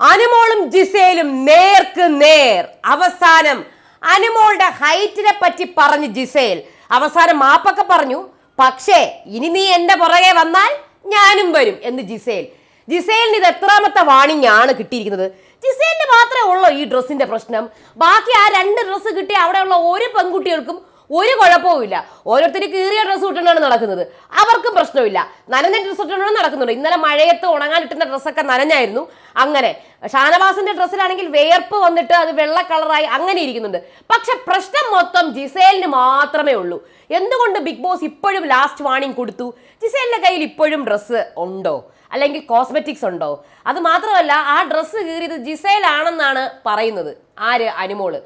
അനുമോളും ജിസേലും നേർക്ക് നേർ. അവസാനം അനുമോളുടെ ഹൈറ്റിനെ പറ്റി പറഞ്ഞു ജിസേൽ. അവസാനം മാപ്പൊക്കെ പറഞ്ഞു പക്ഷേ ഇനി നീ എന്റെ പുറകെ വന്നാൽ ഞാനും വരും എന്ന് ജിസേൽ. ജിസേലിന് ഇത് എത്രാമത്തെ വാണിംഗ് ആണ് കിട്ടിയിരിക്കുന്നത്? ജിസേലിന് മാത്രമേ ഉള്ളൂ ഈ ഡ്രസ്സിന്റെ പ്രശ്നം. ബാക്കി ആ രണ്ട് ഡ്രസ്സ് കിട്ടിയ അവിടെയുള്ള ഒരു പെൺകുട്ടികൾക്കും ഒരു കുഴപ്പവുമില്ല. ഓരോരുത്തർ കീറിയ ഡ്രസ്സ് ഇട്ടുകൊണ്ടാണ് നടക്കുന്നത്. അവർക്കും പ്രശ്നമില്ല. നനഞ്ഞ ഡ്രസ്സ് ഇട്ടുകൊണ്ടാണ് നടക്കുന്നുണ്ട് ഇന്നലെ മഴയത്ത് ഉണങ്ങാൻ ഇട്ടുന്ന ഡ്രസ്സൊക്കെ നനഞ്ഞായിരുന്നു. അങ്ങനെ ഷാനവാസിന്റെ ഡ്രസ്സിലാണെങ്കിൽ വേർപ്പ് വന്നിട്ട് അത് വെള്ള കളറായി അങ്ങനെ ഇരിക്കുന്നുണ്ട്. പക്ഷെ പ്രശ്നം മൊത്തം ജിസേലിന് മാത്രമേ ഉള്ളൂ. എന്തുകൊണ്ട് ബിഗ് ബോസ് ഇപ്പോഴും ലാസ്റ്റ് വാണിംഗ് കൊടുത്തു? ജിസേലിന്റെ കയ്യിൽ ഇപ്പോഴും ഡ്രസ്സ് ഉണ്ടോ? അല്ലെങ്കിൽ കോസ്മെറ്റിക്സ് ഉണ്ടോ? അത് മാത്രമല്ല ആ ഡ്രസ്സ് കീറിയത് ജിസേലാണെന്നാണ് പറയുന്നത്. ആര്? അനുമോൾ.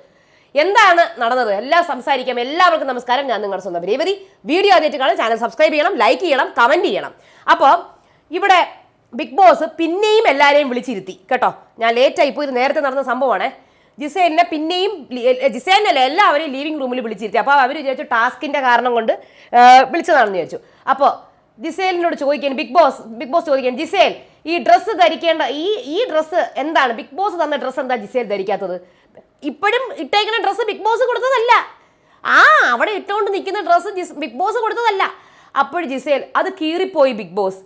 എന്താണ് നടന്നത്? എല്ലാം സംസാരിക്കാം. എല്ലാവർക്കും നമസ്കാരം. ഞാൻ നിങ്ങളുടെ സ്വന്തം രേവതി. വീഡിയോ ആദ്യമായിട്ട് കാണാൻ ചാനൽ സബ്സ്ക്രൈബ് ചെയ്യണം ലൈക്ക് ചെയ്യണം കമന്റ് ചെയ്യണം. അപ്പോൾ ഇവിടെ ബിഗ് ബോസ് പിന്നെയും എല്ലാവരെയും വിളിച്ചിരുത്തി. കേട്ടോ? ഞാൻ ലേറ്റായി പോയി. ഇത് നേരത്തെ നടന്ന സംഭവമാണ്. ജിസേനെ പിന്നെയും ജിസേനല്ല എല്ലാവരെയും ലീവിംഗ് റൂമിൽ വിളിച്ചിരുത്തി. അപ്പോൾ അവർ വിചാരിച്ചു ടാസ്കിന്റെ കാരണം കൊണ്ട് വിളിച്ചതാണെന്ന് ചോദിച്ചു അപ്പോൾ ജിസേലിനോട് ചോദിക്കാൻ ബിഗ് ബോസ് ബിഗ് ബോസ് ചോദിക്കാൻ ജിസേൽ ഈ ഡ്രസ്സ് ധരിക്കേണ്ട ഈ ഈ ഡ്രസ്സ് എന്താണ്? ബിഗ് ബോസ് തന്ന ഡ്രസ്സ് എന്താ ജിസേൽ ധരിക്കാത്തത്? ഇപ്പോഴും ഇട്ടേക്കുന്ന ഡ്രസ്സ് ബിഗ് ബോസ് കൊടുത്തതല്ല. ആ അവിടെ ഇട്ടുകൊണ്ട് നിൽക്കുന്ന ഡ്രസ്സ് ബിഗ് ബോസ് കൊടുത്തതല്ല. അപ്പോൾ ജിസേൽ അത് കീറിപ്പോയി ബിഗ് ബോസ്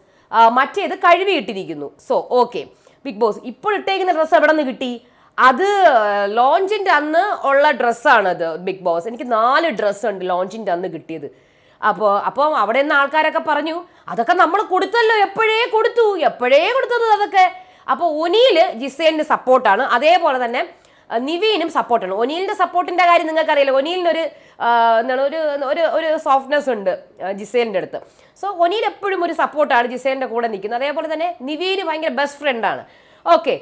മറ്റേത് കഴുകിയിട്ടിരിക്കുന്നു സോ ഓക്കെ ബിഗ് ബോസ് ഇപ്പോൾ ഇട്ടേക്കുന്ന ഡ്രസ്സ് എവിടെ നിന്ന് കിട്ടി? അത് ലോഞ്ചിന്റെ അന്ന് ഉള്ള ഡ്രസ്സാണ് അത് ബിഗ് ബോസ് എനിക്ക് നാല് ഡ്രസ്സുണ്ട് ലോഞ്ചിന്റെ അന്ന് കിട്ടിയത്. അപ്പോൾ അപ്പോൾ അവിടെ നിന്ന് ആൾക്കാരൊക്കെ പറഞ്ഞു അതൊക്കെ നമ്മൾ കൊടുത്തല്ലോ എപ്പോഴേ കൊടുത്തു? എപ്പോഴേ കൊടുത്തത് അതൊക്കെ? അപ്പോൾ ഒനിയിൽ ജിസേലിന്റെ സപ്പോർട്ടാണ് അതേപോലെ തന്നെ നിവീനും സപ്പോർട്ടാണ് ഒനീലിന്റെ സപ്പോർട്ടിന്റെ കാര്യം നിങ്ങൾക്ക് അറിയില്ല ഒനീലിനൊരു എന്താണ് ഒരു ഒരു ഒരു സോഫ്റ്റ്നെസ് ഉണ്ട് ജിസേലിന്റെ അടുത്ത്. സോ ഒനീൽ എപ്പോഴും ഒരു സപ്പോർട്ടാണ് ജിസേലിന്റെ കൂടെ നിൽക്കുന്നത്. അതേപോലെ തന്നെ നിവീന് ഭയങ്കര ബെസ്റ്റ് ഫ്രണ്ടാണ് ഓക്കെ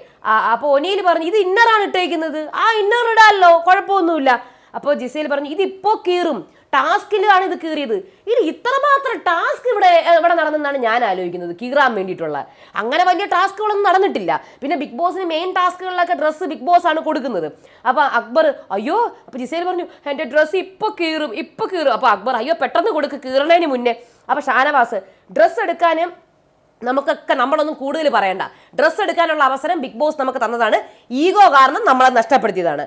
അപ്പോൾ ഒനീൽ പറഞ്ഞു ഇത് ഇന്നറാണ് ഇട്ടേക്കുന്നത്. ആ ഇന്നർ ഇടാമല്ലോ കുഴപ്പമൊന്നുമില്ല. അപ്പോൾ ജിസേൽ പറഞ്ഞു ഇതിപ്പോൾ കീറും. ടാസ്കിലാണ് ഇത് കീറിയത്. ഇനി ഇത്രമാത്രം ടാസ്ക് ഇവിടെ ഇവിടെ നടന്നെന്നാണ് ഞാൻ ആലോചിക്കുന്നത്. കീറാൻ വേണ്ടിയിട്ടുള്ള. അങ്ങനെ വലിയ ടാസ്കുകളൊന്നും നടന്നിട്ടില്ല. പിന്നെ ബിഗ് ബോസിന് മെയിൻ ടാസ്കുകളിലൊക്കെ ഡ്രസ്സ് ബിഗ് ബോസ് ആണ് കൊടുക്കുന്നത്. അപ്പോൾ അക്ബർ അയ്യോ അപ്പോൾ ജിസേൽ പറഞ്ഞു എന്റെ ഡ്രസ്സ് ഇപ്പോൾ കീറും ഇപ്പോൾ കീറും. അപ്പോൾ അക്ബർ അയ്യോ പെട്ടെന്ന് കൊടുക്ക് കീറണേന് മുന്നേ. അപ്പോൾ ഷാനവാസ് ഡ്രസ്സ് എടുക്കാനും നമുക്കൊക്കെ നമ്മളൊന്നും കൂടുതൽ പറയണ്ട. ഡ്രസ്സ് എടുക്കാനുള്ള അവസരം ബിഗ് ബോസ് നമുക്ക് തന്നതാണ്. ഈഗോ കാരണം നമ്മളെ നഷ്ടപ്പെടുത്തിയതാണ്.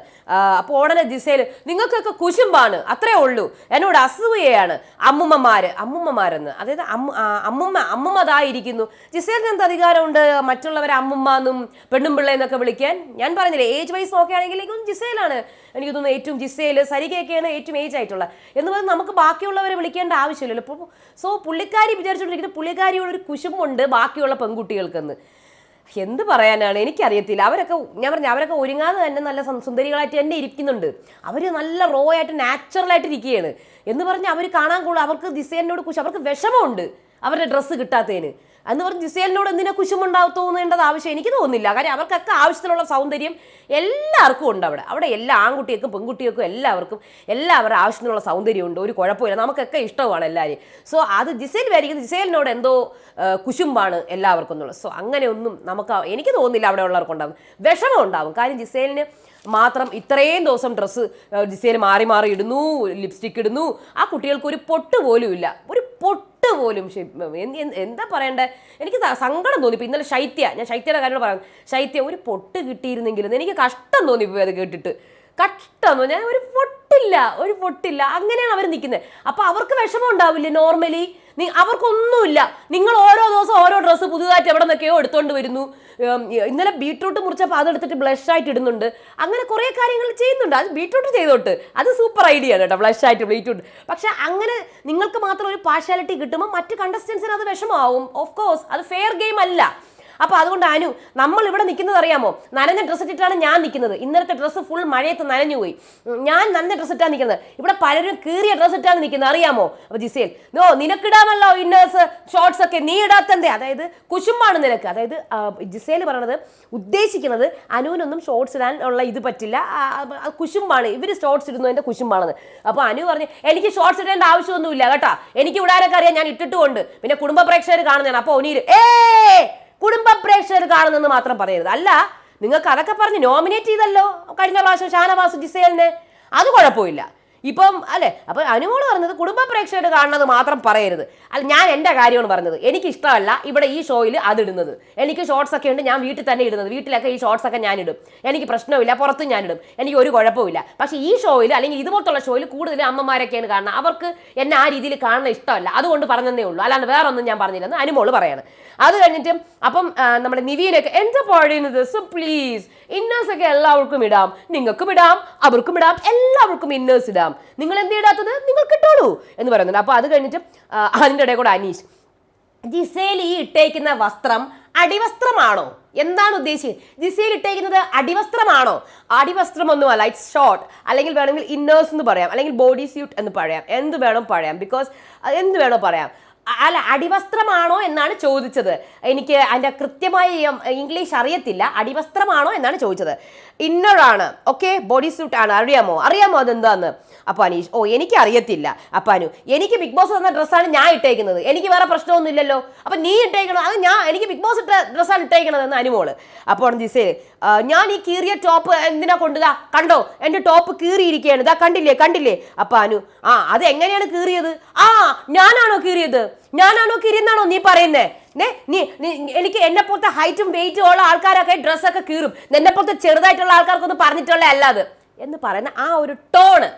അപ്പോൾ ഉടനെ ജിസേൽ നിങ്ങൾക്കൊക്കെ കുശുമ്പാണ്. അത്രേ ഉള്ളൂ. എന്നോട് അസൂയയാണ്. അമ്മുമ്മമാർ അമ്മുമ്മമാരെന്ന്. അതായത് അമ്മ ആ, അമ്മുമ്മ അമ്മുമ്മതായിരിക്കുന്നു. ജിസേലിന് എന്ത് അധികാരമുണ്ട് മറ്റുള്ളവരെ അമ്മുമ്മ എന്നും പെണ്ണും പിള്ളേ എന്നൊക്കെ വിളിക്കാൻ? ഞാൻ പറഞ്ഞില്ലേ ഏജ് വൈസ് നോക്കുകയാണെങ്കിൽ എനിക്കൊന്നും ജിസേലാണ്. എനിക്ക് തോന്നുന്നു ഏറ്റവും ജിസേൽ സരികയൊക്കെയാണ് ഏറ്റവും ഏജ് ആയിട്ടുള്ള എന്ന് പറഞ്ഞാൽ നമുക്ക് ബാക്കിയുള്ളവരെ വിളിക്കേണ്ട ആവശ്യമില്ലല്ലോ. സോ പുള്ളിക്കാരി വിചാരിച്ചുകൊണ്ടിരിക്കുന്നത് പുള്ളിക്കാരിയോട് ഒരു ബാക്കിയുള്ള പെൺകുട്ടികൾക്കെന്ന്. എന്ത് പറയാനാണ്? എനിക്കറിയത്തില്ല. അവരൊക്കെ ഞാൻ പറഞ്ഞു അവരൊക്കെ ഒരുങ്ങാതെ തന്നെ നല്ല സുന്ദരികളായിട്ട് തന്നെ ഇരിക്കുന്നുണ്ട്. അവർ നല്ല റോ ആയിട്ട് നാച്ചുറലായിട്ട് ഇരിക്കുകയാണ്. എന്ന് പറഞ്ഞാൽ അവർ കാണാൻ കൂടുതൽ അവർക്ക് ദിസേനോട് കുറിച്ച് അവർക്ക് വിഷമമുണ്ട്. അവരുടെ ഡ്രസ്സ് കിട്ടാത്തതിന്. എന്ന് പറഞ്ഞ് ജിസേലിനോട് എന്തിനാ കുശുമുണ്ടാവും തോന്നേണ്ടത് ആവശ്യം എനിക്ക് തോന്നുന്നില്ല. കാര്യം അവർക്കൊക്കെ ആവശ്യത്തിനുള്ള സൗന്ദര്യം എല്ലാവർക്കും ഉണ്ട് അവിടെ. അവിടെ എല്ലാ ആൺകുട്ടികൾക്കും പെൺകുട്ടികൾക്കും എല്ലാവർക്കും എല്ലാവരുടെ ആവശ്യത്തിനുള്ള സൗന്ദര്യം ഉണ്ട് ഒരു കുഴപ്പമില്ല. നമുക്കൊക്കെ ഇഷ്ടമാണ് എല്ലാവരെയും. സോ അത് ജിസേൽ വിചാരിക്കുന്നത് ജിസേലിനോട് എന്തോ കുശുമ്പാണ് എല്ലാവർക്കും എന്നുള്ളത്. സോ അങ്ങനെയൊന്നും നമുക്ക് എനിക്ക് തോന്നുന്നില്ല അവിടെ ഉള്ളവർക്കുണ്ടാകും വിഷമം ഉണ്ടാവും. കാര്യം ജിസേലിന് മാത്രം ഇത്രയും ദിവസം ഡ്രസ്സ് ജിസേൽ മാറി മാറി ഇടുന്നു ലിപ്സ്റ്റിക് ഇടുന്നു. ആ കുട്ടികൾക്ക് ഒരു പൊട്ട് പോലും ഇല്ല. ഒരു പൊട്ട് പോലും എന്ത്- പറയണ്ടേ? എനിക്ക് സങ്കടം തോന്നി. ഇപ്പം ഇന്നലെ ശൈത്യ ഞാൻ ശൈത്യയുടെ കാര്യം പറയാം. ശൈത്യ ഒരു പൊട്ട് കിട്ടിയിരുന്നെങ്കിലും എനിക്ക് കഷ്ടം തോന്നി പോയി അത് കേട്ടിട്ട്. കഷ്ടം ഞാൻ ഒരു പൊട്ടില്ല ഒരു പൊട്ടില്ല. അങ്ങനെയാണ് അവർ നിൽക്കുന്നത് അപ്പോൾ അവർക്ക് വിഷമം ഉണ്ടാവില്ലേ നോർമലി അവർക്കൊന്നുമില്ല. നിങ്ങൾ ഓരോ ദിവസം ഓരോ ഡ്രസ്സ് പുതുതായിട്ട് എവിടെ നിന്നൊക്കെയോ എടുത്തോണ്ട് വരുന്നു. ഇന്നലെ ബീട്രൂട്ട് മുറിച്ചപ്പോൾ അതെടുത്തിട്ട് ബ്ലഷ് ആയിട്ട് ഇടുന്നുണ്ട്. അങ്ങനെ കുറേ കാര്യങ്ങൾ ചെയ്യുന്നുണ്ട്. അത് ബീട്രൂട്ട് ചെയ്തോട്ട്. അത് സൂപ്പർ ഐഡിയ ആണ് കേട്ടോ ബ്ലഷ് ആയിട്ട് ബീട്രൂട്ട്. പക്ഷെ അങ്ങനെ നിങ്ങൾക്ക് മാത്രം ഒരു പാർഷ്യാലിറ്റി കിട്ടുമ്പോൾ മറ്റ് കണ്ടസ്റ്റൻസിന് അത് വിഷമമാവും. ഓഫ് കോഴ്സ് അത് ഫെയർ ഗെയിം അല്ല. അപ്പൊ അതുകൊണ്ട് അനു നമ്മൾ ഇവിടെ നിൽക്കുന്നത് അറിയാമോ? നനഞ്ഞ ഡ്രസ്സ് ഇട്ടിട്ടാണ് ഞാൻ നിൽക്കുന്നത്. ഇന്നലത്തെ ഡ്രസ്സ് ഫുൾ മഴയത്ത് നനഞ്ഞു പോയി. ഞാൻ നനഞ്ഞ ഡ്രസ്സ് ഇട്ടാണ് നിൽക്കുന്നത്. ഇവിടെ പലരും കീറിയ ഡ്രസ്സ് ഇട്ടാണ് നിൽക്കുന്നത്. അറിയാമോ? അപ്പൊ ജിസേൽ നോ നിനക്കിടാമല്ലോ ഇന്നേഴ്സ് ഷോർട്സ് ഒക്കെ? നീ ഇടാത്തന്തേ? അതായത് കുശുമ്പാണ് നിനക്ക്. അതായത് ജിസേൽ പറയണത് ഉദ്ദേശിക്കുന്നത് അനുവിനൊന്നും ഷോർട്സ് ഇടാൻ ഉള്ള ഇത് പറ്റില്ല. കുശുമ്പാണ്. ഇവർ ഷോർട്സ് ഇടുന്നതിന്റെ കുശുമ്പാണെന്ന്. അപ്പൊ അനു പറഞ്ഞു എനിക്ക് ഷോർട്സ് ഇടേണ്ട ആവശ്യമൊന്നുമില്ല കേട്ടോ. എനിക്ക് ഇടാനൊക്കെ അറിയാം? ഞാൻ ഇട്ടിട്ടുമുണ്ട്. പിന്നെ കുടുംബ പ്രേക്ഷകർ കാണുന്നതാണ്. അപ്പൊ ഒനീര് ഏ കുടുംബ പ്രേക്ഷകർ കാണുന്നെന്ന് മാത്രം പറയരുത്. അല്ല നിങ്ങൾക്ക് അതൊക്കെ പറഞ്ഞ് നോമിനേറ്റ് ചെയ്തല്ലോ. കഴിഞ്ഞ പ്രാവശ്യം ഷാനവാസ് ജിസേലിനെ. അത് കുഴപ്പമില്ല. ഇപ്പം അല്ലെ? അപ്പൊ അനുമോൾ പറഞ്ഞത് കുടുംബ പ്രേക്ഷകർ കാണുന്നത് മാത്രം പറയരുത്. അല്ല ഞാൻ എന്റെ കാര്യമാണ് പറഞ്ഞത്. എനിക്ക് ഇഷ്ടമല്ല ഇവിടെ ഈ ഷോയിൽ അതിടുന്നത് എനിക്ക് ഷോർട്സ് ഒക്കെ ഉണ്ട് ഞാൻ വീട്ടിൽ തന്നെ ഇടുന്നത്. വീട്ടിലൊക്കെ ഈ ഷോർട്സ് ഒക്കെ ഞാൻ ഇടും. എനിക്ക് പ്രശ്നമില്ല പുറത്തും ഞാൻ ഇടും. എനിക്ക് ഒരു കുഴപ്പമില്ല പക്ഷേ ഈ ഷോയിൽ അല്ലെങ്കിൽ ഇതുപോലത്തുള്ള ഷോയിൽ കൂടുതൽ അമ്മമാരൊക്കെയാണ് കാണുന്നത്. അവർക്ക് എന്നെ ആ രീതിയിൽ കാണുന്ന ഇഷ്ടമല്ല. അതുകൊണ്ട് പറഞ്ഞതേ ഉള്ളൂ. അല്ലാണ്ട് വേറെ ഒന്നും ഞാൻ പറഞ്ഞില്ലെന്ന് അനുമോൾ പറയാണ്. അത് കഴിഞ്ഞിട്ട് അപ്പം നമ്മുടെ നിവിയിലൊക്കെ എന്താ പാടിയുന്നത് സോ പ്ലീസ് ഇന്നേഴ്സ് ഒക്കെ എല്ലാവർക്കും ഇടാം. നിങ്ങൾക്കും ഇടാം അവർക്കും ഇടാം എല്ലാവർക്കും ഇന്നേഴ്സ് ഇടാം. നിങ്ങൾ എന്ത് ഇടാത്തത് നിങ്ങൾ കിട്ടോളൂ എന്ന് പറയുന്നുണ്ട്. അപ്പോൾ അത് കഴിഞ്ഞിട്ട് അതിന്റെ ഇടയിൽ കൂടെ അനീഷ് ജിസേൽ ഈ ഇട്ടേക്കുന്ന വസ്ത്രം അടിവസ്ത്രമാണോ? എന്താണ് ഉദ്ദേശിച്ചത്? ജിസേൽ ഇട്ടേക്കുന്നത് അടിവസ്ത്രമാണോ? അടിവസ്ത്രമൊന്നുമല്ല ഇറ്റ്സ് ഷോർട്ട് അല്ലെങ്കിൽ വേണമെങ്കിൽ ഇന്നേഴ്സ് എന്ന് പറയാം. അല്ലെങ്കിൽ ബോഡി സ്യൂട്ട് എന്ന് പറയാം. എന്ത് വേണം പറയാം. ബിക്കോസ് എന്ത് വേണോ പറയാം. അല്ല അടിവസ്ത്രമാണോ എന്നാണ് ചോദിച്ചത്. എനിക്ക് അതിന്റെ കൃത്യമായ ഇംഗ്ലീഷ് അറിയത്തില്ല. അടിവസ്ത്രമാണോ എന്നാണ് ചോദിച്ചത്. ഇന്നറാണ് ഓക്കെ ബോഡി സ്യൂട്ട് ആണ്. അറിയാമോ? അറിയാമോ അതെന്താന്ന്? അപ്പോൾ അനീഷ് ഓ എനിക്ക് അറിയത്തില്ല. അപ്പോൾ അനു എനിക്ക് ബിഗ് ബോസ് തന്ന ഡ്രസ്സാണ് ഞാൻ ഇട്ടേക്കുന്നത്. എനിക്ക് വേറെ പ്രശ്നമൊന്നും ഇല്ലല്ലോ അപ്പൊ നീ ഇട്ടേക്കണോ? അത് ഞാൻ എനിക്ക് ബിഗ് ബോസ് ഇട്ട ഡ്രസ്സാണ് ഇട്ടേക്കണതെന്ന് അനുമോൾ. അപ്പോൾ ജിസേ ഞാൻ ഈ കീറിയ ടോപ്പ് എന്തിനാ കൊണ്ടുതാ കണ്ടോ? എന്റെ ടോപ്പ് കീറിയിരിക്കുകയാണ്. ഇതാ കണ്ടില്ലേ? കണ്ടില്ലേ? അപ്പൊ അനു ആ അത് എങ്ങനെയാണ് കീറിയത്? ആ ഞാനാണോ കീറിയത്? ഞാനാണോ കീറിയെന്നാണോ നീ പറയുന്നേ? നെ നീ എനിക്ക് എന്നെ പോലത്തെ ഹൈറ്റും വെയിറ്റും ഉള്ള ആൾക്കാരൊക്കെ ഡ്രസ്സൊക്കെ കീറും. എന്നെ പോലത്തെ ചെറുതായിട്ടുള്ള ആൾക്കാർക്കൊന്നും പറഞ്ഞിട്ടുള്ള അല്ലാതെ. എന്ന് പറയുന്ന ആ ഒരു ടോണ്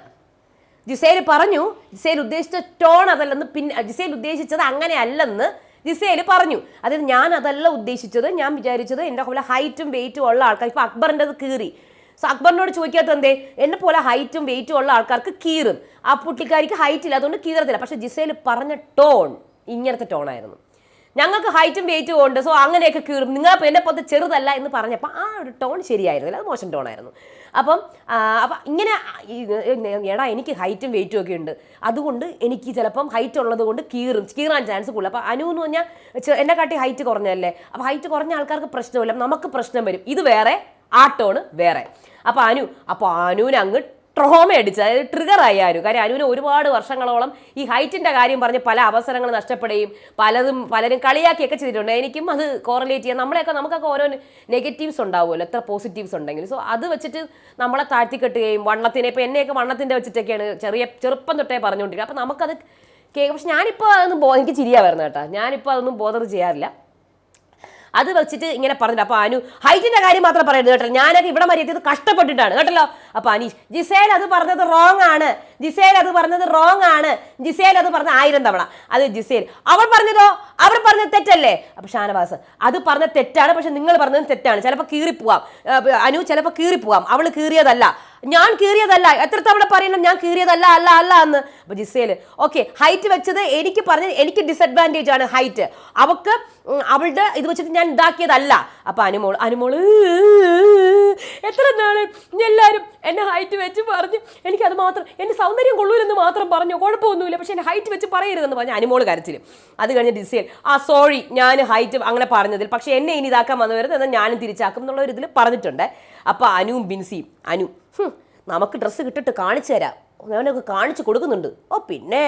ജിസേൽ പറഞ്ഞു ജിസേൽ ഉദ്ദേശിച്ച ടോൺ അതല്ലെന്ന് പിന്നെ ജിസേൽ ഉദ്ദേശിച്ചത് അങ്ങനെ അല്ലെന്ന് ജിസേൽ പറഞ്ഞു. അതായത് ഞാൻ അതല്ല ഉദ്ദേശിച്ചത്. ഞാൻ വിചാരിച്ചത് എന്റെ പോലെ ഹൈറ്റും വെയിറ്റും ഉള്ള ആൾക്കാർ ഇപ്പൊ അക്ബറിന്റെ കീറി. സോ അക്ബറിനോട് ചോദിക്കാത്ത എന്തേ? എന്നെ പോലെ ഹൈറ്റും വെയിറ്റും ഉള്ള ആൾക്കാർക്ക് കീറും. ആ പുള്ളിക്കാരിക്ക് ഹൈറ്റ് ഇല്ല അതുകൊണ്ട് കീറത്തില്ല. പക്ഷെ ജിസേൽ പറഞ്ഞ ടോൺ ഇങ്ങനത്തെ ടോണായിരുന്നു. ഞങ്ങൾക്ക് ഹൈറ്റും വെയിറ്റും ഉണ്ട് സോ അങ്ങനെയൊക്കെ കീറും. നിങ്ങൾ എന്നെ പോലത്തെ ചെറുതല്ല എന്ന് പറഞ്ഞപ്പോൾ ആ ഒരു ടോൺ ശരിയായിരുന്നില്ല. അത് മോശം ടോണായിരുന്നു. അപ്പം അപ്പം ഇങ്ങനെ എടാ എനിക്ക് ഹൈറ്റും വെയിറ്റും ഒക്കെ ഉണ്ട്. അതുകൊണ്ട് എനിക്ക് ചിലപ്പം ഹൈറ്റ് ഉള്ളത് കൊണ്ട് കീറും കീറാൻ ചാൻസ് കൂടുതൽ. അപ്പം അനു എന്ന് പറഞ്ഞാൽ എന്നെ കാട്ടി ഹൈറ്റ് കുറഞ്ഞല്ലേ അപ്പോൾ ഹൈറ്റ് കുറഞ്ഞ ആൾക്കാർക്ക് പ്രശ്നമില്ല. നമുക്ക് പ്രശ്നം വരും. ഇത് വേറെ ആട്ടോണ് ടോണ് വേറെ. അപ്പോൾ അനു അപ്പോൾ അനുവിന് അങ്ങ് ട്രോമ അടിച്ച് അതായത് ട്രിഗർ ആയി ആരും. കാര്യം അനുവിന് ഒരുപാട് വർഷങ്ങളോളം ഈ ഹൈറ്റിന്റെ കാര്യം പറഞ്ഞ് പല അവസരങ്ങൾ നഷ്ടപ്പെടുകയും പലതും പലരും കളിയാക്കിയൊക്കെ ചെയ്തിട്ടുണ്ട്. എനിക്കും അത് കോറിലേറ്റ് ചെയ്യാം. നമ്മളെയൊക്കെ നമുക്കൊക്കെ ഓരോ നെഗറ്റീവ്സ് ഉണ്ടാവുമല്ലോ. എത്ര പോസിറ്റീവ്സ് ഉണ്ടെങ്കിലും. സോ അത് വെച്ചിട്ട് നമ്മളെ താഴ്ത്തിക്കെട്ടുകയും വണ്ണത്തിനെ ഇപ്പം എന്നെയൊക്കെ വണ്ണത്തിന്റെ വെച്ചിട്ടൊക്കെയാണ് ചെറിയ ചെറുപ്പം തൊട്ടേ പറഞ്ഞുകൊണ്ടിരിക്കുക അപ്പം നമുക്കത് കേ പക്ഷെ ഞാനിപ്പോൾ അതൊന്നും ബോ എനിക്ക് ചിരിയാ വരുന്നത് കേട്ടോ. ഞാനിപ്പോൾ അതൊന്നും ബോധർ ചെയ്യാറില്ല. അത് വെച്ചിട്ട് ഇങ്ങനെ പറഞ്ഞിട്ട് അപ്പോൾ അനു ഹൈറ്റിന്റെ കാര്യം മാത്രം പറയരുത് കേട്ടോ. ഞാനൊക്കെ ഇവിടെ എത്തിയത് കഷ്ടപ്പെട്ടിട്ടാണ്. കേട്ടല്ലോ? അപ്പൊ അനീഷ് ജിസേൽ അത് പറഞ്ഞത് റോങ് ആണ്. ജിസേൽ അത് പറഞ്ഞത് റോങ് ആണ്. ജിസേൽ അത് പറഞ്ഞ ആയിരം തവണ. അത് ജിസേൽ. അവൾ പറഞ്ഞതോ? അവർ പറഞ്ഞത് തെറ്റല്ലേ? അപ്പൊ ഷാനവാസ് അത് പറഞ്ഞ തെറ്റാണ് പക്ഷെ നിങ്ങൾ പറഞ്ഞത് തെറ്റാണ്. ചിലപ്പോൾ കീറിപ്പോവാം. അനു ചിലപ്പോൾ കീറിപ്പോവാം. അവൾ കീറിയതല്ല. ഞാൻ കീറിയതല്ല. എത്ര തവണ പറയണം? ഞാൻ കീറിയതല്ല അല്ല അല്ല എന്ന്. അപ്പൊ ജിസേൽ ഓക്കെ ഹൈറ്റ് വെച്ചത് എനിക്ക് പറഞ്ഞത് എനിക്ക് ഡിസഡ്വാന്റേജ് ആണ് ഹൈറ്റ് അവക്ക് ഉം, അവളുടെ ഇത് വെച്ചിട്ട് ഞാൻ ഇതാക്കിയതല്ല. അപ്പൊ അനുമോൾ അനുമോൾ എത്ര നാൾ? എല്ലാവരും എന്നെ ഹൈറ്റ് വെച്ച് പറഞ്ഞു എനിക്കത് മാത്രം എന്റെ സൗന്ദര്യം കൊള്ളൂലെന്ന് മാത്രം പറഞ്ഞു. കുഴപ്പമൊന്നുമില്ല. പക്ഷേ എന്റെ ഹൈറ്റ് വെച്ച് പറയരുതെന്ന് പറഞ്ഞ് അനുമോൾ കരച്ചിൽ അത് കഴിഞ്ഞ് ഡിസൈൻ ആ സോറി ഞാൻ ഹൈറ്റ് അങ്ങനെ പറഞ്ഞതിൽ. പക്ഷേ എന്നെ ഇനി ഇതാക്കാൻ വന്നു വരുന്നത് എന്നാൽ ഞാനും തിരിച്ചാക്കും എന്നുള്ള ഒരു ഇതിൽ പറഞ്ഞിട്ടുണ്ട്. അപ്പോൾ അനുവും ബിൻസിയും അനു നമുക്ക് ഡ്രസ്സ് കിട്ടിട്ട് കാണിച്ചു തരാം ഞാനൊക്കെ കാണിച്ചു കൊടുക്കുന്നുണ്ട്. ഓ പിന്നെ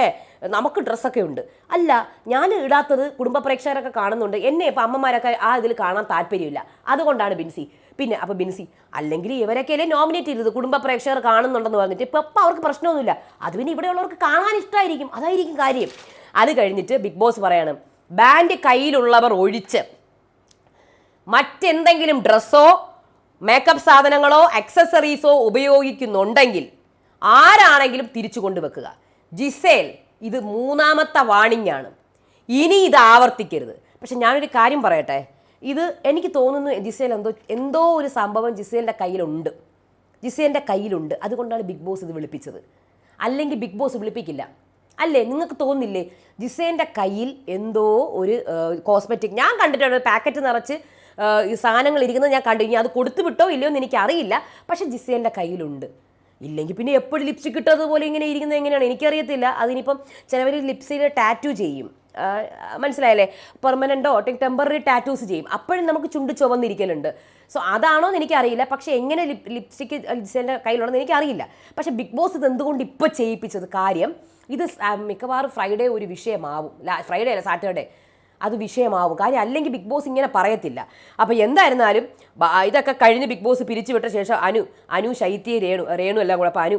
നമുക്ക് ഡ്രസ്സൊക്കെ ഉണ്ട്. അല്ല ഞാൻ ഇടാത്തത് കുടുംബ പ്രേക്ഷകരൊക്കെ കാണുന്നുണ്ട്. എന്നെ ഇപ്പം അമ്മമാരൊക്കെ ആ ഇതിൽ കാണാൻ താല്പര്യമില്ല. അതുകൊണ്ടാണ് ബിൻസി. പിന്നെ അപ്പോൾ ബിൻസി അല്ലെങ്കിൽ ഇവരൊക്കെ അല്ലേ നോമിനേറ്റ് ചെയ്തത്? കുടുംബ പ്രേക്ഷകർ കാണുന്നുണ്ടെന്ന് പറഞ്ഞിട്ട് ഇപ്പം അവർക്ക് പ്രശ്നമൊന്നുമില്ല. അത് പിന്നെ ഇവിടെയുള്ളവർക്ക് കാണാൻ ഇഷ്ടമായിരിക്കും അതായിരിക്കും കാര്യം. അത് കഴിഞ്ഞിട്ട് ബിഗ് ബോസ് പറയാണ് ബാൻഡ് കയ്യിലുള്ളവർ ഒഴിച്ച് മറ്റെന്തെങ്കിലും ഡ്രസ്സോ മേക്കപ്പ് സാധനങ്ങളോ അക്സസറീസോ ഉപയോഗിക്കുന്നുണ്ടെങ്കിൽ ആരാണെങ്കിലും തിരിച്ചു കൊണ്ടുവെക്കുക. ജിസേൽ ഇത് മൂന്നാമത്തെ വാണിംഗ് ആണ്. ഇനി ഇത് ആവർത്തിക്കരുത്. പക്ഷെ ഞാനൊരു കാര്യം പറയട്ടെ. ഇത് എനിക്ക് തോന്നുന്നു ജിസേൽ എന്തോ എന്തോ ഒരു സംഭവം ജിസേലിന്റെ കയ്യിലുണ്ട്. ജിസേലിന്റെ കയ്യിലുണ്ട്. അതുകൊണ്ടാണ് ബിഗ് ബോസ് ഇത് വിളിപ്പിച്ചത്. അല്ലെങ്കിൽ ബിഗ് ബോസ് വിളിപ്പിക്കില്ല. അല്ലേ? നിങ്ങൾക്ക് തോന്നില്ലേ ജിസേന്റെ കയ്യിൽ എന്തോ ഒരു കോസ്മെറ്റിക് ഞാൻ കണ്ടിട്ടുണ്ട് പാക്കറ്റ് നിറച്ച് ഈ സാധനങ്ങൾ ഇരിക്കുന്നത് ഞാൻ കണ്ടു. ഇനി അത് കൊടുത്തു വിട്ടോ ഇല്ലയോ എന്ന് എനിക്കറിയില്ല. പക്ഷേ ജിസേന്റെ കയ്യിലുണ്ട്. ഇല്ലെങ്കിൽ പിന്നെ എപ്പോഴും ലിപ്സ്റ്റിക് ഇട്ടതുപോലെ ഇങ്ങനെ ഇരിക്കുന്നത് എങ്ങനെയാണ്? എനിക്കറിയത്തില്ല. അതിനിപ്പം ചിലവർ ലിപ്സിൽ ടാറ്റു ചെയ്യും. മനസ്സിലായല്ലേ? പെർമനന്റോ ടെമ്പററി ടാറ്റൂസ് ചെയ്യും. അപ്പോഴും നമുക്ക് ചുണ്ട് ചുവന്നിരിക്കലുണ്ട്. സോ അതാണോ എന്ന് എനിക്കറിയില്ല. പക്ഷേ എങ്ങനെ ലിപ് ലിപ്സ്റ്റിക് ജിസേന്റെ കയ്യിലുണ്ടെന്ന് എനിക്കറിയില്ല. പക്ഷേ ബിഗ് ബോസ് ഇത് എന്തുകൊണ്ട് ഇപ്പോൾ ചെയ്യിപ്പിച്ചത്? കാര്യം ഇത് മിക്കവാറും ഫ്രൈഡേ ഒരു വിഷയമാവും. ഫ്രൈഡേ അല്ല സാറ്റർഡേ അത് വിഷയമാവും. കാര്യം അല്ലെങ്കിൽ ബിഗ് ബോസ് ഇങ്ങനെ പറയത്തില്ല. അപ്പോൾ എന്തായിരുന്നാലും ഇതൊക്കെ കഴിഞ്ഞ് ബിഗ് ബോസ് പിരിച്ചുവിട്ട ശേഷം അനു അനു ശൈത്യ രേണു രേണു എല്ലാം കൂടെ. അപ്പോൾ അനു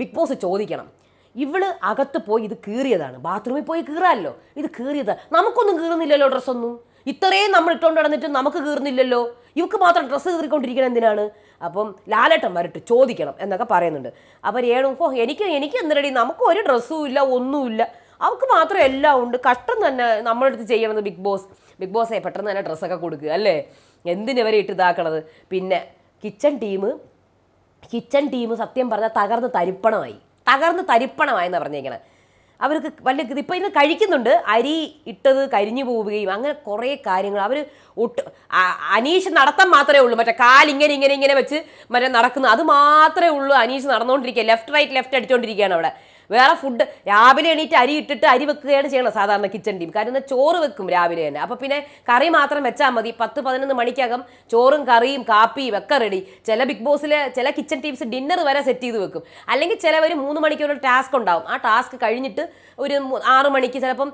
ബിഗ് ബോസ് ചോദിക്കണം. ഇവൾ അകത്ത് പോയി ഇത് കീറിയതാണ്. ബാത്റൂമിൽ പോയി കീറാമല്ലോ ഇത് കീറിയത്. നമുക്കൊന്നും കീറുന്നില്ലല്ലോ ഡ്രസ്സൊന്നും. ഇത്രയും നമ്മൾ ഇട്ടുകൊണ്ട് നടന്നിട്ട് നമുക്ക് കീറുന്നില്ലല്ലോ. ഇവക്ക് മാത്രം ഡ്രസ്സ് കീറിക്കൊണ്ടിരിക്കണം എന്തിനാണ്? അപ്പം ലാലേട്ടൻ വരട്ട് ചോദിക്കണം എന്നൊക്കെ പറയുന്നുണ്ട്. അപ്പോൾ രേണു ഓ എനിക്ക് എനിക്ക് എന്തിനടി? നമുക്ക് ഒരു ഡ്രസ്സും ഇല്ല ഒന്നുമില്ല. അവൾക്ക് മാത്രം എല്ലാം ഉണ്ട്. കഷ്ടം തന്നെ നമ്മളെടുത്ത് ചെയ്യണത് ബിഗ് ബോസ് ബിഗ് ബോസേ പെട്ടെന്ന് തന്നെ ഡ്രസ്സൊക്കെ കൊടുക്കുക അല്ലേ? എന്തിനവരെ ഇട്ട് ഇതാക്കണത്? പിന്നെ കിച്ചൺ ടീം കിച്ചൺ ടീം സത്യം പറഞ്ഞാൽ തകർന്ന് തരിപ്പണമായി. തകർന്ന് തരിപ്പണമായി എന്നാണ് പറഞ്ഞേക്കണേ. അവർക്ക് വലിയ ഇപ്പം ഇത് കഴിക്കുന്നുണ്ട്. അരി ഇട്ടത് കരിഞ്ഞു പോവുകയും അങ്ങനെ കുറേ കാര്യങ്ങൾ. അവർ ഒട്ട് അനീഷ് നടത്താൻ മാത്രമേ ഉള്ളൂ. മറ്റേ കാലിങ്ങനെ ഇങ്ങനെ ഇങ്ങനെ വെച്ച് മറ്റേ നടക്കുന്നു അത് മാത്രമേ ഉള്ളൂ അനീഷ് നടന്നുകൊണ്ടിരിക്കുക ലെഫ്റ്റ് റൈറ്റ് ലെഫ്റ്റ് അടിച്ചുകൊണ്ടിരിക്കുകയാണ് അവിടെ. വേറെ ഫുഡ് രാവിലെ എണീറ്റ് അരി ഇട്ടിട്ട് അരി വെക്കുകയാണ് ചെയ്യണം സാധാരണ കിച്ചൺ ടീം കാരണം ചോറ് വെക്കും രാവിലെ തന്നെ. അപ്പോൾ പിന്നെ കറി മാത്രം വെച്ചാൽ മതി. പത്ത് പതിനൊന്ന് മണിക്കകം ചോറും കറിയും കാപ്പിയും ഒക്കെ റെഡി ചില ബിഗ് ബോസിലെ ചില കിച്ചൺ ടീംസ് ഡിന്നർ വരെ സെറ്റ് ചെയ്ത് വെക്കും. അല്ലെങ്കിൽ ചിലവർ മൂന്ന് മണിക്കൂർ ടാസ്ക് ഉണ്ടാവും. ആ ടാസ്ക് കഴിഞ്ഞിട്ട് ഒരു ആറ് മണിക്ക് ചിലപ്പം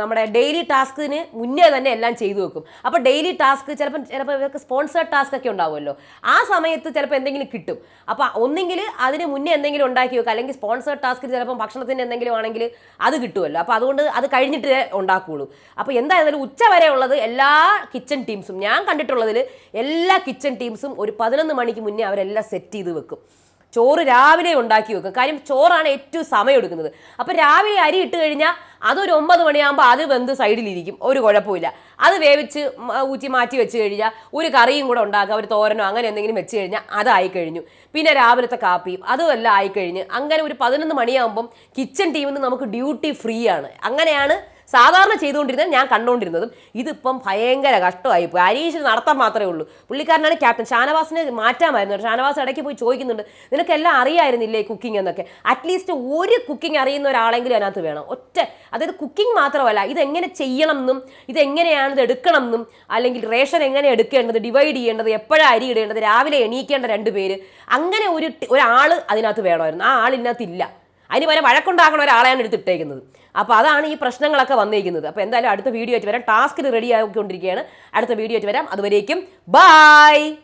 നമ്മുടെ ഡെയിലി ടാസ്കിന് മുന്നേ തന്നെ എല്ലാം ചെയ്തു വെക്കും. അപ്പോൾ ഡെയിലി ടാസ്ക് ചിലപ്പം ചിലപ്പോൾ ഇവർക്ക് സ്പോൺസേഡ് ടാസ്ക് ഒക്കെ ഉണ്ടാവുമല്ലോ. ആ സമയത്ത് ചിലപ്പോൾ എന്തെങ്കിലും കിട്ടും. അപ്പോൾ ഒന്നെങ്കിൽ അതിന് മുന്നേ എന്തെങ്കിലും ഉണ്ടാക്കി വെക്കുക അല്ലെങ്കിൽ സ്പോൺസേഡ് ടാസ്കിൽ ചിലപ്പം ഭക്ഷണത്തിന്റെ എന്തെങ്കിലും ആണെങ്കിൽ അത് കിട്ടുമല്ലോ. അപ്പോൾ അതുകൊണ്ട് അത് കഴിഞ്ഞിട്ട് ഉണ്ടാക്കുകയുള്ളൂ. അപ്പോൾ എന്തായാലും ഉച്ച വരെ ഉള്ളത് എല്ലാ കിച്ചൺ ടീംസും ഞാൻ കണ്ടിട്ടുള്ളതിൽ എല്ലാ കിച്ചൺ ടീംസും ഒരു പതിനൊന്ന് മണിക്ക് മുന്നേ അവരെല്ലാം സെറ്റ് ചെയ്ത് വെക്കും. ചോറ് രാവിലെ ഉണ്ടാക്കി വെക്കും. കാര്യം ചോറാണ് ഏറ്റവും സമയം എടുക്കുന്നത്. അപ്പോൾ രാവിലെ അരി ഇട്ട് കഴിഞ്ഞാൽ അതൊരു ഒമ്പത് മണിയാകുമ്പോൾ അത് വെന്ത് സൈഡിലിരിക്കും. ഒരു കുഴപ്പമില്ല. അത് വേവിച്ച് ഊറ്റി മാറ്റി വെച്ച് കഴിഞ്ഞാൽ ഒരു കറിയും കൂടെ ഉണ്ടാക്കുക ഒരു തോരനോ അങ്ങനെ എന്തെങ്കിലും വെച്ച് കഴിഞ്ഞാൽ അതായി കഴിഞ്ഞു. പിന്നെ രാവിലത്തെ കാപ്പിയും. അതും എല്ലാം ആയിക്കഴിഞ്ഞ് അങ്ങനെ ഒരു പതിനൊന്ന് മണിയാകുമ്പം കിച്ചൺ ടീമിൽ നിന്ന് നമുക്ക് ഡ്യൂട്ടി ഫ്രീ ആണ്. അങ്ങനെയാണ് സാധാരണ ചെയ്തുകൊണ്ടിരുന്നത് ഞാൻ കണ്ടുകൊണ്ടിരുന്നതും ഇതിപ്പം ഭയങ്കര കഷ്ടമായി പോയി അനീഷിന് നടത്താൻ മാത്രമേ ഉള്ളൂ. പുള്ളിക്കാരനാണ് ക്യാപ്റ്റൻ. ഷാനവാസിനെ മാറ്റാമായിരുന്നു. ഷാനവാസ് ഇടയ്ക്ക് പോയി ചോദിക്കുന്നുണ്ട് നിനക്കെല്ലാം അറിയായിരുന്നില്ലേ കുക്കിംഗ് എന്നൊക്കെ? അറ്റ്ലീസ്റ്റ് ഒരു കുക്കിംഗ് അറിയുന്ന ഒരാളെങ്കിലും അതിനകത്ത് വേണം. ഒറ്റ അതായത് കുക്കിംഗ് മാത്രമല്ല ഇതെങ്ങനെ ചെയ്യണം എന്നും ഇതെങ്ങനെയാണ് ഇത് എടുക്കണം എന്നും അല്ലെങ്കിൽ റേഷൻ എങ്ങനെ എടുക്കേണ്ടത് ഡിവൈഡ് ചെയ്യേണ്ടത് എപ്പോഴാണ് അരി ഇടേണ്ടത് രാവിലെ എണീക്കേണ്ട രണ്ട് പേര് അങ്ങനെ ഒരു ഒരാൾ അതിനകത്ത് വേണമായിരുന്നു. ആ ആളിനകത്തില്ല അതിന് വരെ വഴക്കുണ്ടാക്കുന്ന ഒരാളെയാണ് എടുത്തിട്ടേക്കുന്നത്. അപ്പോൾ അതാണ് ഈ പ്രശ്നങ്ങളൊക്കെ വന്നിരിക്കുന്നത് അപ്പോൾ എന്തായാലും അടുത്ത വീഡിയോ ആയിട്ട് വരാം. ടാസ്ക് റെഡി ആയിക്കൊണ്ടിരിക്കുകയാണ്. അടുത്ത വീഡിയോ ആയിട്ട് വരാം. അതുവരേക്കും ബൈ!